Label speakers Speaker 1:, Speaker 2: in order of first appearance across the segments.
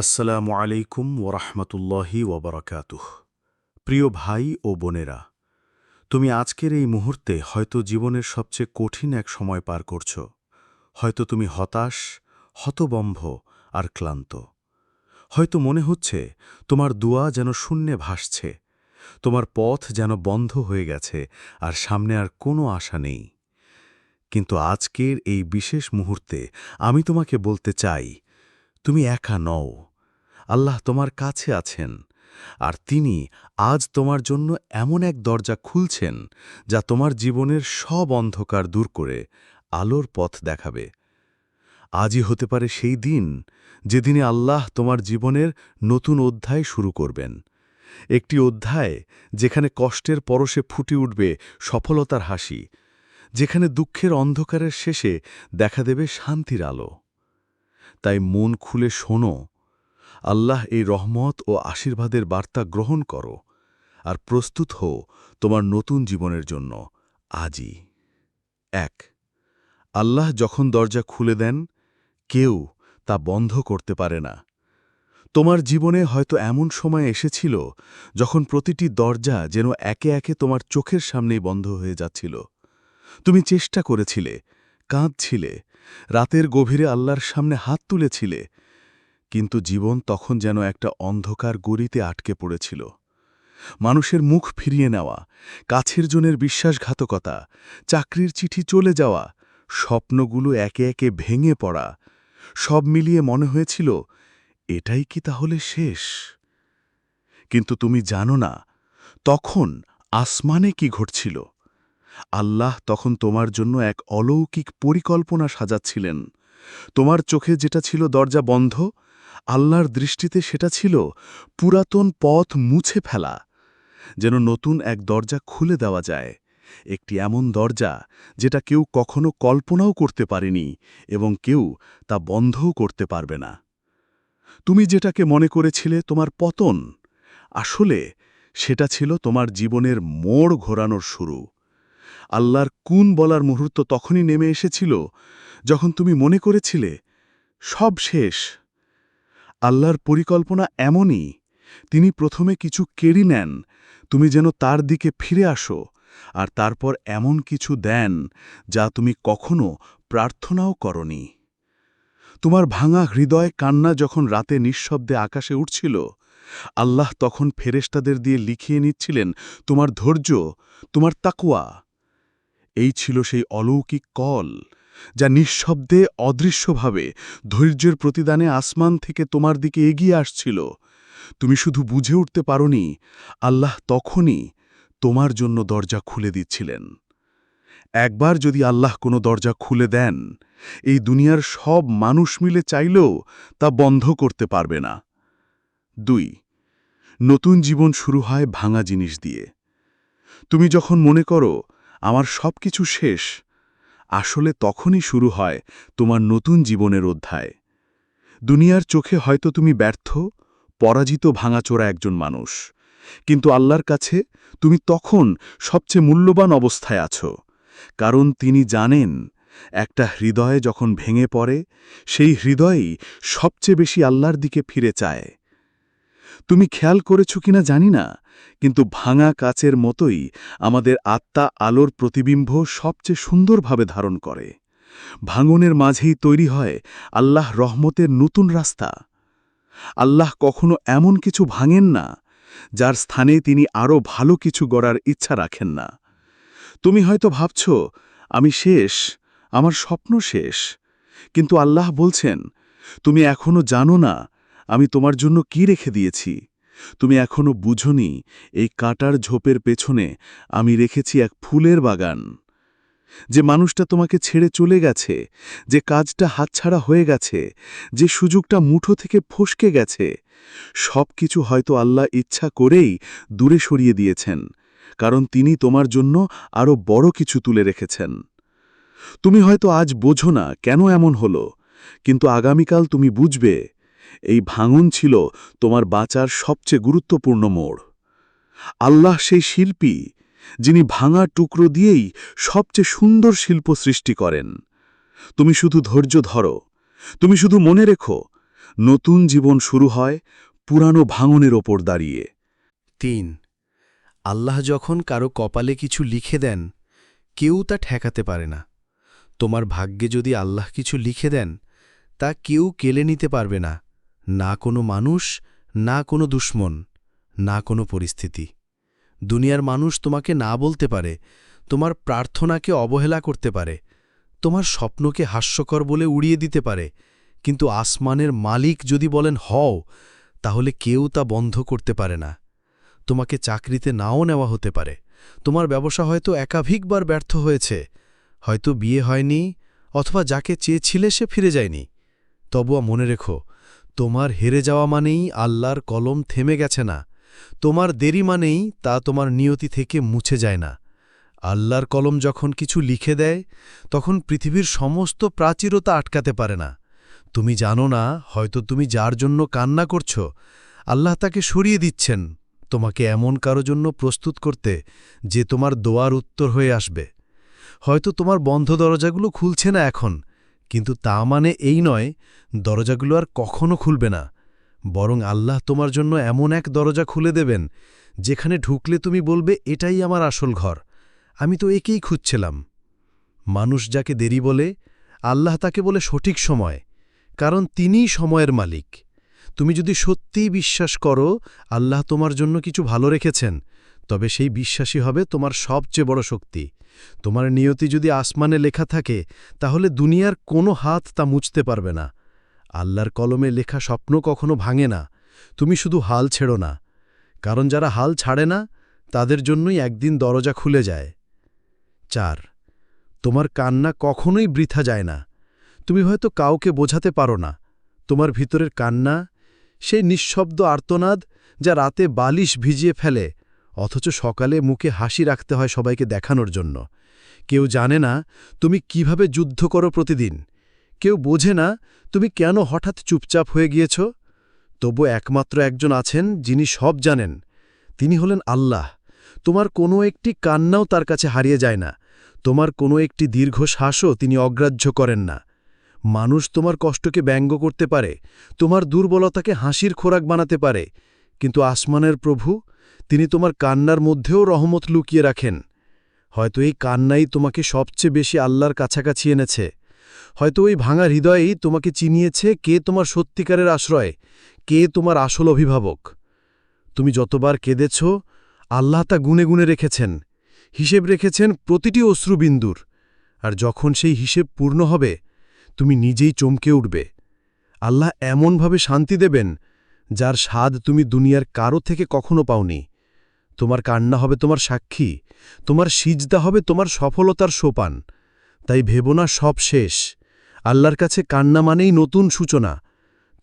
Speaker 1: আসসালামু আলাইকুম ওরহমতুল্লাহি ওবরাকাতুহ। প্রিয় ভাই ও বোনেরা, তুমি আজকের এই মুহূর্তে হয়তো জীবনের সবচেয়ে কঠিন এক সময় পার করছ। হয়তো তুমি হতাশ, হতবম্ভ আর ক্লান্ত। হয়তো মনে হচ্ছে তোমার দুয়া যেন শূন্যে ভাসছে, তোমার পথ যেন বন্ধ হয়ে গেছে আর সামনে আর কোনো আশা নেই। কিন্তু আজকের এই বিশেষ মুহূর্তে আমি তোমাকে বলতে চাই, তুমি একা নও। আল্লাহ তোমার কাছে আছেন, আর তিনি আজ তোমার জন্য এমন এক দরজা খুলছেন যা তোমার জীবনের সব অন্ধকার দূর করে আলোর পথ দেখাবে। আজই হতে পারে সেই দিন যেদিনে আল্লাহ তোমার জীবনের নতুন অধ্যায় শুরু করবেন। একটি অধ্যায় যেখানে কষ্টের পরশে ফুটে উঠবে সফলতার হাসি, যেখানে দুঃখের অন্ধকারের শেষে দেখা দেবে শান্তির আলো। তাই মন খুলে শোনো আল্লাহ এই রহমত ও আশীর্বাদের বার্তা গ্রহণ করো আর প্রস্তুত হও তোমার নতুন জীবনের জন্য। আজই এক। আল্লাহ যখন দরজা খুলে দেন, কেউ তা বন্ধ করতে পারে না। তোমার জীবনে হয়তো এমন সময় এসেছিল যখন প্রতিটি দরজা যেন একে একে তোমার চোখের সামনেই বন্ধ হয়ে যাচ্ছিল। তুমি চেষ্টা করেছিলে, কাঁদছিলে, রাতের গভীরে আল্লাহর সামনে হাত তুলেছিলে কিন্তু জীবন তখন যেন একটা অন্ধকার গড়িতে আটকে পড়েছিল। মানুষের মুখ ফিরিয়ে নেওয়া, কাছের জনের বিশ্বাসঘাতকতা, চাকরির চিঠি চলে যাওয়া, স্বপ্নগুলো একে একে ভেঙে পড়া, সব মিলিয়ে মনে হয়েছিল, এটাই কি তাহলে শেষ? কিন্তু তুমি জানো না, তখন আসমানে কি ঘটছিল? আল্লাহ তখন তোমার জন্য এক অলৌকিক পরিকল্পনা সাজাচ্ছিলেন। তোমার চোখে যেটা ছিল দরজা বন্ধ আল্লাহর দৃষ্টিতে সেটা ছিল পুরাতন পথ মুছে ফেলা, যেন নতুন এক দরজা খুলে দেওয়া যায়, একটি এমন দরজা যেটা কেউ কখনো কল্পনাও করতে পারেনি এবং কেউ তা বন্ধও করতে পারবে না। তুমি যেটাকে মনে করেছিলে তোমার পতন, আসলে সেটা ছিল তোমার জীবনের মোড় ঘোরানোর শুরু। আল্লাহর কুন বলার মুহূর্ত তখনই নেমে এসেছিল যখন তুমি মনে করেছিলে, সব শেষ। আল্লাহর পরিকল্পনা এমনই। তিনি প্রথমে কিছু কেড়ি নেন। তুমি যেন তার দিকে ফিরে আসো আর তারপর এমন কিছু দেন যা তুমি কখনো প্রার্থনাও করনি। তোমার ভাঙা হৃদয় কান্না যখন রাতে নিঃশব্দে আকাশে উঠছিল আল্লাহ তখন ফেরেস্তাদের দিয়ে লিখিয়ে নিচ্ছিলেন, তোমার ধৈর্য, তোমার তাকুয়া এই ছিল সেই অলৌকিক কল। যা নিঃশব্দে অদৃশ্যভাবে ধৈর্যের প্রতিদানে আসমান থেকে তোমার দিকে এগিয়ে আসছিল। তুমি শুধু বুঝে উঠতে পারনি, আল্লাহ তখনই তোমার জন্য দরজা খুলে দিচ্ছিলেন। একবার যদি আল্লাহ কোনো দরজা খুলে দেন, এই দুনিয়ার সব মানুষ মিলে চাইলেও তা বন্ধ করতে পারবে না। দুই, নতুন জীবন শুরু হয় ভাঙা জিনিস দিয়ে। তুমি যখন মনে করো, আমার সব কিছু শেষ আসলে তখনই শুরু হয় তোমার নতুন জীবনের অধ্যায়। দুনিয়ার চোখে হয়তো তুমি ব্যর্থ, পরাজিত, ভাঙাচোরা একজন মানুষ। কিন্তু আল্লাহর কাছে তুমি তখন সবচেয়ে মূল্যবান অবস্থায় আছো। কারণ তিনি জানেন, একটা হৃদয়ে যখন ভেঙে পড়ে, সেই হৃদয়েই সবচেয়ে বেশি আল্লাহর দিকে ফিরে চায়। তুমি খেয়াল করেছ কিনা জানি না, কিন্তু ভাঙা কাচের মতোই আমাদের আত্মা আলোর প্রতিবিম্ব সবচেয়ে সুন্দরভাবে ধারণ করে। ভাঙনের মাঝেই তৈরি হয় আল্লাহ রহমতের নতুন রাস্তা। আল্লাহ কখনো এমন কিছু ভাঙেন না, যার স্থানে তিনি আরও ভালো কিছু গড়ার ইচ্ছা রাখেন না। তুমি হয়তো ভাবছ, আমি শেষ, আমার স্বপ্ন শেষ। কিন্তু আল্লাহ বলছেন, তুমি এখনও জানো না আমি তোমার জন্য কি রেখে দিয়েছি? তুমি এখনও বুঝনি, এই কাটার ঝোপের পেছনে আমি রেখেছি এক ফুলের বাগান। যে মানুষটা তোমাকে ছেড়ে চলে গেছে, যে কাজটা হাতছাড়া হয়ে গেছে, যে সুযোগটা মুঠো থেকে ফসকে গেছে সব কিছু হয়তো আল্লাহ ইচ্ছা করেই দূরে সরিয়ে দিয়েছেন, কারণ তিনি তোমার জন্য আরও বড় কিছু তুলে রেখেছেন। তুমি হয়তো আজ বোঝো না কেন এমন হলো, কিন্তু আগামীকাল তুমি বুঝবে এই ভাঙন ছিল তোমার বাঁচার সবচেয়ে গুরুত্বপূর্ণ মোড়। আল্লাহ সেই শিল্পী, যিনি ভাঙা টুকরো দিয়েই সবচেয়ে সুন্দর শিল্প সৃষ্টি করেন। তুমি শুধু ধৈর্য ধরো, তুমি শুধু মনে রেখো,
Speaker 2: নতুন জীবন শুরু হয় পুরানো ভাঙনের ওপর দাঁড়িয়ে।
Speaker 3: তিন, আল্লাহ যখন কারও কপালে কিছু লিখে দেন, কেউ তা ঠেকাতে পারে না। তোমার ভাগ্যে যদি আল্লাহ কিছু লিখে দেন, তা কেউ কেলে নিতে পারবে না। না কোনো মানুষ, না কোনো দুশ্মন, না কোনো পরিস্থিতি। দুনিয়ার মানুষ তোমাকে না বলতে পারে, তোমার প্রার্থনাকে অবহেলা করতে পারে, তোমার স্বপ্নকে হাস্যকর বলে উড়িয়ে দিতে পারে, কিন্তু আসমানের মালিক যদি বলেন, হও, তাহলে কেউ তা বন্ধ করতে পারে না। তোমাকে চাকরিতে নাও নেওয়া হতে পারে। তোমার ব্যবসা হয়তো একাধিকবার ব্যর্থ হয়েছে, হয়তো বিয়ে হয়নি, অথবা যাকে চেয়েছিলে সে ফিরে যায়নি। তবুয়া মনে রেখো তোমার হেরে যাওয়া মানেই আল্লাহর কলম থেমে গেছে না। তোমার দেরি মানেই তা তোমার নিয়তি থেকে মুছে যায় না। আল্লাহর কলম যখন কিছু লিখে দেয়, তখন পৃথিবীর সমস্ত প্রাচীরতা আটকাতে পারে না। তুমি জানো না, হয়তো তুমি যার জন্য কান্না করছ, আল্লাহ তাকে সরিয়ে দিচ্ছেন, তোমাকে এমন কারও জন্য প্রস্তুত করতে যে তোমার দোয়ার উত্তর হয়ে আসবে। হয়তো তোমার বন্ধ দরজাগুলো খুলছে না এখন কিন্তু তা মানে এই নয়, দরজাগুলো আর কখনো খুলবে না। বরং আল্লাহ তোমার জন্য এমন এক দরজা খুলে দেবেন, যেখানে ঢুকলে তুমি বলবে, এটাই আমার আসল ঘর, আমি তো একেই খুঁজছিলাম। মানুষ যাকে দেরি বলে, আল্লাহ তাকে বলে সঠিক সময়, কারণ তিনিই সময়ের মালিক। তুমি যদি সত্যিই বিশ্বাস করো, আল্লাহ তোমার জন্য কিছু ভালো রেখেছেন তবে সেই বিশ্বাসী হবে তোমার সবচেয়ে বড় শক্তি। তোমার নিয়তি যদি আসমানে লেখা থাকে, তাহলে দুনিয়ার কোনো হাত তা মুছতে পারবে না। আল্লাহর কলমে লেখা স্বপ্ন কখনো ভাঙে না। তুমি শুধু হাল ছেড়ো না। কারণ যারা হাল ছাড়ে না, তাদের জন্যই একদিন দরজা খুলে যায়। চার, তোমার কান্না কখনোই বৃথা যায় না। তুমি হয়তো কাউকে বোঝাতে পারো না। তোমার ভিতরের কান্না, সেই নিঃশব্দ আর্তনাদ যা রাতে বালিশ ভিজিয়ে ফেলে অথচ সকালে মুখে হাসি রাখতে হয় সবাইকে দেখানোর জন্য। কেউ জানে না, তুমি কীভাবে যুদ্ধ করো প্রতিদিন। কেউ বোঝে না, তুমি কেন হঠাৎ চুপচাপ হয়ে গিয়েছ। তবু একমাত্র একজন আছেন যিনি সব জানেন। তিনি হলেন আল্লাহ। তোমার কোনো একটি কান্নাও তার কাছে হারিয়ে যায় না। তোমার কোনো একটি দীর্ঘ শ্বাসও তিনি অগ্রাহ্য করেন না। মানুষ তোমার কষ্টকে ব্যঙ্গ করতে পারে, তোমার দুর্বলতাকে হাসির খোরাক বানাতে পারে। কিন্তু আসমানের প্রভু তিনি তোমার কান্নার মধ্যেও রহমত লুকিয়ে রাখেন। হয়তো এই কান্নাই তোমাকে সবচেয়ে বেশি আল্লাহর কাছাকাছি এনেছে। হয়তো ওই ভাঙা হৃদয়েই তোমাকে চিনিয়েছে কে তোমার সত্যিকারের আশ্রয়, কে তোমার আসল অভিভাবক। তুমি যতবার কেঁদেছ, আল্লাহ তা গুনে গুনে রেখেছেন। হিসেব রেখেছেন প্রতিটি অশ্রুবিন্দুর। আর যখন সেই হিসেব পূর্ণ হবে, তুমি নিজেই চমকে উঠবে। আল্লাহ এমনভাবে শান্তি দেবেন, যার স্বাদ তুমি দুনিয়ার কারও থেকে কখনো পাওনি। তোমার কান্না হবে তোমার সাক্ষী, তোমার সিজদা হবে তোমার সফলতার সোপান। তাই ভেবো না, সব শেষ। আল্লাহর কাছে কান্না মানেই নতুন সূচনা।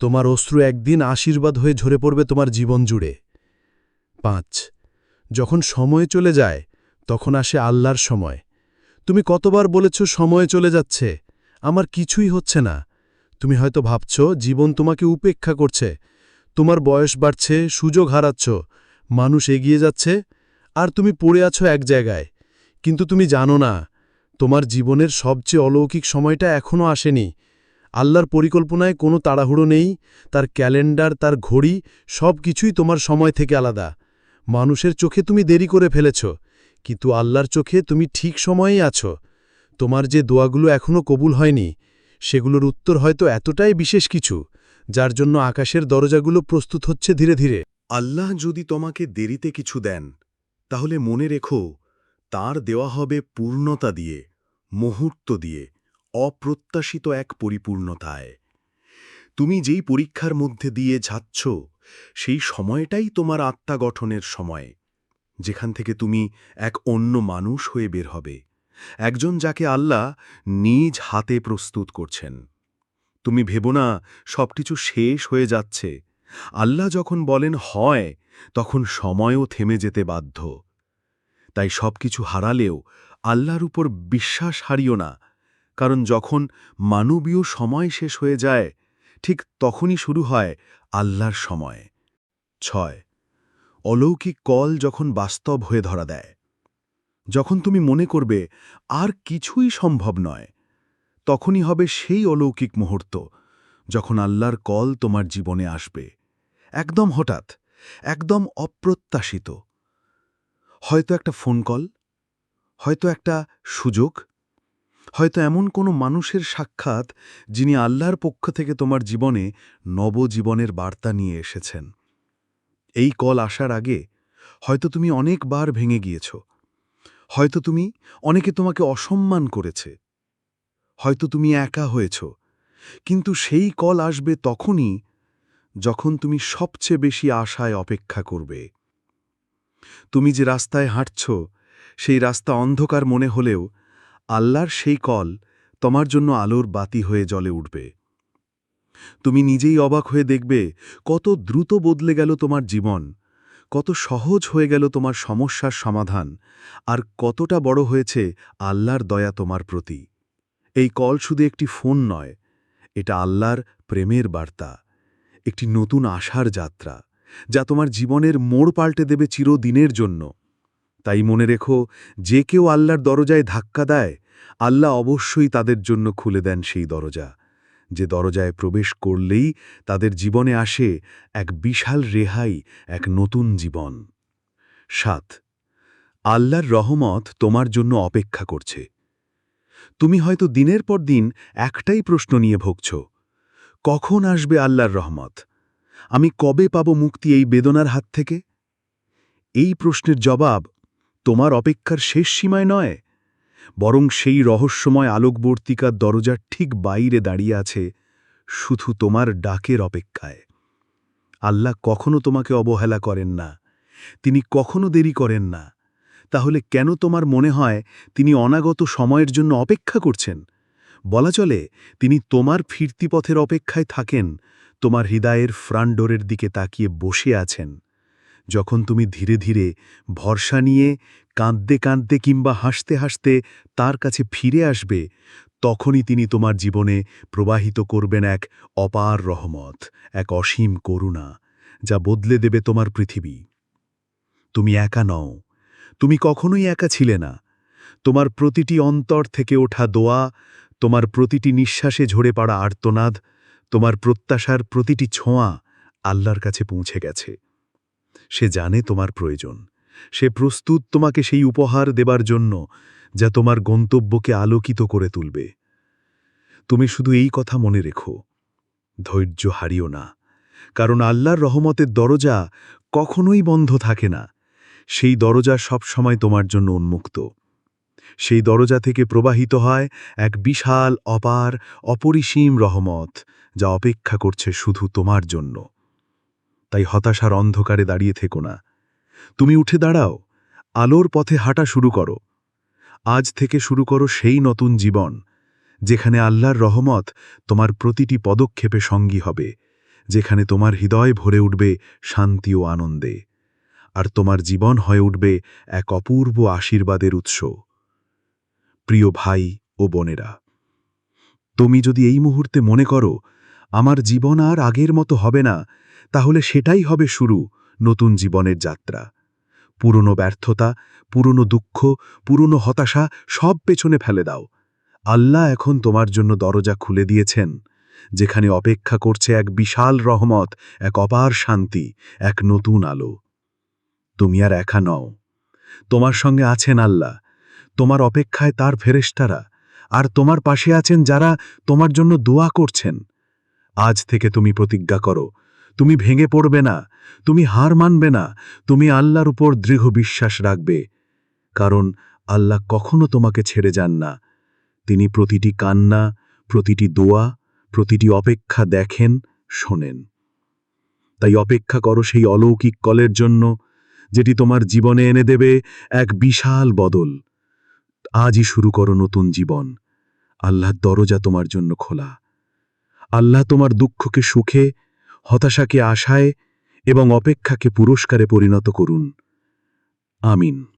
Speaker 3: তোমার অশ্রু একদিন আশীর্বাদ হয়ে ঝরে পড়বে তোমার জীবন জুড়ে। পাঁচ, যখন সময় চলে যায়, তখন আসে আল্লাহর সময়। তুমি কতবার বলেছ, সময় চলে যাচ্ছে? আমার কিছুই হচ্ছে না। তুমি হয়তো ভাবছ, জীবন তোমাকে উপেক্ষা করছে। তোমার বয়স বাড়ছে, সুযোগ হারাচ্ছ। মানুষ এগিয়ে যাচ্ছে, আর তুমি পড়ে আছো এক জায়গায়। কিন্তু তুমি জানো না, তোমার জীবনের সবচেয়ে অলৌকিক সময়টা এখনও আসেনি। আল্লাহর পরিকল্পনায় কোনো তাড়াহুড়ো নেই, তার ক্যালেন্ডার, তার ঘড়ি সব কিছুই তোমার সময় থেকে আলাদা। মানুষের চোখে তুমি দেরি করে ফেলেছ, কিন্তু আল্লাহর চোখে তুমি ঠিক সময়েই আছো। তোমার যে দোয়াগুলো এখনও কবুল হয়নি, সেগুলোর উত্তর হয়তো এতটাই বিশেষ কিছু, যার জন্য আকাশের দরজাগুলো প্রস্তুত হচ্ছে ধীরে ধীরে।
Speaker 2: আল্লাহ যদি তোমাকে দেরিতে কিছু দেন, তাহলে মনে রেখো, তার দেওয়া হবে পূর্ণতা দিয়ে, মুহূর্ত দিয়ে, অপ্রত্যাশিত এক পরিপূর্ণতায়। তুমি যেই পরীক্ষার মধ্যে দিয়ে যাচ্ছ, সেই সময়টাই তোমার আত্মা গঠনের সময়, যেখান থেকে তুমি এক অন্য মানুষ হয়ে বের হবে, একজন যাকে আল্লাহ নিজ হাতে প্রস্তুত করছেন। তুমি ভেবো না, সবকিছু শেষ হয়ে যাচ্ছে আল্লাহ যখন বলেন হয়, তখন সময়ও থেমে যেতে বাধ্য। তাই সবকিছু হারালেও আল্লাহর উপর বিশ্বাস হারিও না, কারণ যখন মানবীয় সময় শেষ হয়ে যায়, ঠিক তখনই শুরু হয় আল্লাহর সময়। ছয়, অলৌকিক কল যখন বাস্তব হয়ে ধরা দেয়, যখন তুমি মনে করবে আর কিছুই সম্ভব নয়, তখনই হবে সেই অলৌকিক মুহূর্ত
Speaker 3: যখন আল্লাহর কল তোমার জীবনে আসবে। একদম হঠাৎ, একদম অপ্রত্যাশিত। হয়তো একটা ফোন কল, হয়তো একটা সুযোগ, হয়তো এমন কোনো মানুষের সাক্ষাৎ যিনি আল্লাহর পক্ষ থেকে তোমার জীবনে নবজীবনের বার্তা নিয়ে এসেছেন। এই কল আসার আগে হয়তো তুমি অনেকবার ভেঙে গিয়েছ, হয়তো তুমি অনেকে তোমাকে অসম্মান করেছে, হয়তো তুমি একা হয়েছ, কিন্তু সেই কল আসবে তখনই যখন তুমি সবচেয়ে বেশি আশায় অপেক্ষা করবে। তুমি যে রাস্তায় হাঁটছ, সেই রাস্তা অন্ধকার মনে হলেও আল্লাহর সেই কল তোমার জন্য আলোর বাতি হয়ে জলে উঠবে। তুমি নিজেই অবাক হয়ে দেখবে কত দ্রুত বদলে গেল তোমার জীবন, কত সহজ হয়ে গেল তোমার সমস্যার সমাধান, আর কতটা বড় হয়েছে আল্লাহর দয়া তোমার প্রতি। এই কল শুধু একটি ফোন নয়, এটা আল্লাহর প্রেমের বার্তা। একটি নতুন আশার যাত্রা, যা তোমার জীবনের মোড় পাল্টে দেবে চিরদিনের জন্য। তাই মনে রেখো, যে কেউ আল্লাহর দরজায় ধাক্কা দেয়, আল্লাহ অবশ্যই তাদের জন্য খুলে দেন সেই দরজা। যে দরজায় প্রবেশ করলেই তাদের জীবনে আসে এক বিশাল রেহাই, এক নতুন জীবন। সাত, আল্লাহর রহমত তোমার জন্য অপেক্ষা করছে। তুমি হয়তো দিনের পর দিন একটাই প্রশ্ন নিয়ে ভুগছ কখন আসবে আল্লাহর রহমত? আমি কবে পাব মুক্তি এই বেদনার হাত থেকে? এই প্রশ্নের জবাব তোমার অপেক্ষার শেষ সীমায় নয়, বরং সেই রহস্যময় আলোকবর্তিকার দরজার ঠিক বাইরে দাঁড়িয়ে আছে শুধু তোমার ডাকের অপেক্ষায়। আল্লাহ কখনো তোমাকে অবহেলা করেন না, তিনি কখনো দেরি করেন না। তাহলে কেন তোমার মনে হয় তিনি অনাগত সময়ের জন্য অপেক্ষা করছেন? বলা চলে, তিনি তোমার ফিরতি পথের অপেক্ষায় থাকেন, তোমার হৃদয়ের ফ্রান্ডোরের দিকে তাকিয়ে বসে আছেন। যখন তুমি ধীরে ধীরে ভরসা নিয়ে কাঁদতে কাঁদতে কিংবা হাসতে হাসতে তার কাছে ফিরে আসবে, তখনই তিনি তোমার জীবনে প্রবাহিত করবেন এক অপার রহমত, এক অসীম করুণা, যা বদলে দেবে তোমার পৃথিবী। তুমি একা নও, তুমি কখনোই একা ছিলে না। তোমার প্রতিটি অন্তর থেকে ওঠা দোয়া তোমার প্রতিটি নিঃশ্বাসে ঝরে পড়া আর্তনাদ, তোমার প্রত্যাশার প্রতিটি ছোঁয়া আল্লাহর কাছে পৌঁছে গেছে। সে জানে তোমার প্রয়োজন। সে প্রস্তুত তোমাকে সেই উপহার দেবার জন্য যা তোমার গন্তব্যকে আলোকিত করে তুলবে। তুমি শুধু এই কথা মনে রেখো, ধৈর্য হারিও না, কারণ আল্লাহর রহমতের দরজা কখনোই বন্ধ থাকে না। সেই দরজা সবসময় তোমার জন্য উন্মুক্ত। সেই দরজা থেকে প্রবাহিত হয় এক বিশাল, অপার, অপরিসীম রহমত, যা অপেক্ষা করছে শুধু তোমার জন্য। তাই হতাশার অন্ধকারে দাঁড়িয়ে থেকো না। তুমি উঠে দাঁড়াও, আলোর পথে হাঁটা শুরু করো। আজ থেকে শুরু করো সেই নতুন জীবন, যেখানে আল্লাহর রহমত তোমার প্রতিটি পদক্ষেপে সঙ্গী হবে, যেখানে তোমার হৃদয় ভরে উঠবে শান্তি ও আনন্দে। আর তোমার জীবন হয়ে উঠবে এক অপূর্ব আশীর্বাদের উৎস। প্রিয় ভাই ও বোনেরা, তুমি যদি এই মুহূর্তে মনে করো, আমার জীবন আর আগের মতো হবে না, তাহলে সেটাই হবে শুরু, নতুন জীবনের যাত্রা। পুরনো ব্যর্থতা, পুরনো দুঃখ, পুরনো হতাশা সব পেছনে ফেলে দাও। আল্লাহ এখন তোমার জন্য দরজা খুলে দিয়েছেন, যেখানে অপেক্ষা করছে এক বিশাল রহমত, এক অপার শান্তি, এক নতুন আলো। তুমি আর একা নও। তোমার সঙ্গে আছেন আল্লাহ তোমার অপেক্ষায় তার ফেরেশতারা, আর তোমার পাশে আছেন যারা তোমার জন্য দোয়া করছেন। আজ থেকে তুমি প্রতিজ্ঞা করো, তুমি ভেঙে পড়বে না, তুমি হার মানবে না, তুমি আল্লাহর উপর দৃঢ় বিশ্বাস রাখবে, কারণ আল্লাহ কখনো তোমাকে ছেড়ে যান না। তিনি প্রতিটি কান্না, প্রতিটি দোয়া, প্রতিটি অপেক্ষা দেখেন, শোনেন। তাই অপেক্ষা করো সেই অলৌকিক কলের জন্য, যেটি তোমার জীবনে এনে দেবে এক বিশাল বদল। আজই শুরু করো নতুন জীবন। আল্লাহর দরজা তোমার জন্য খোলা। আল্লাহ তোমার দুঃখকে সুখে, হতাশাকে আশায় এবং অপেক্ষাকে পুরস্কারে পরিণত করুন। আমিন।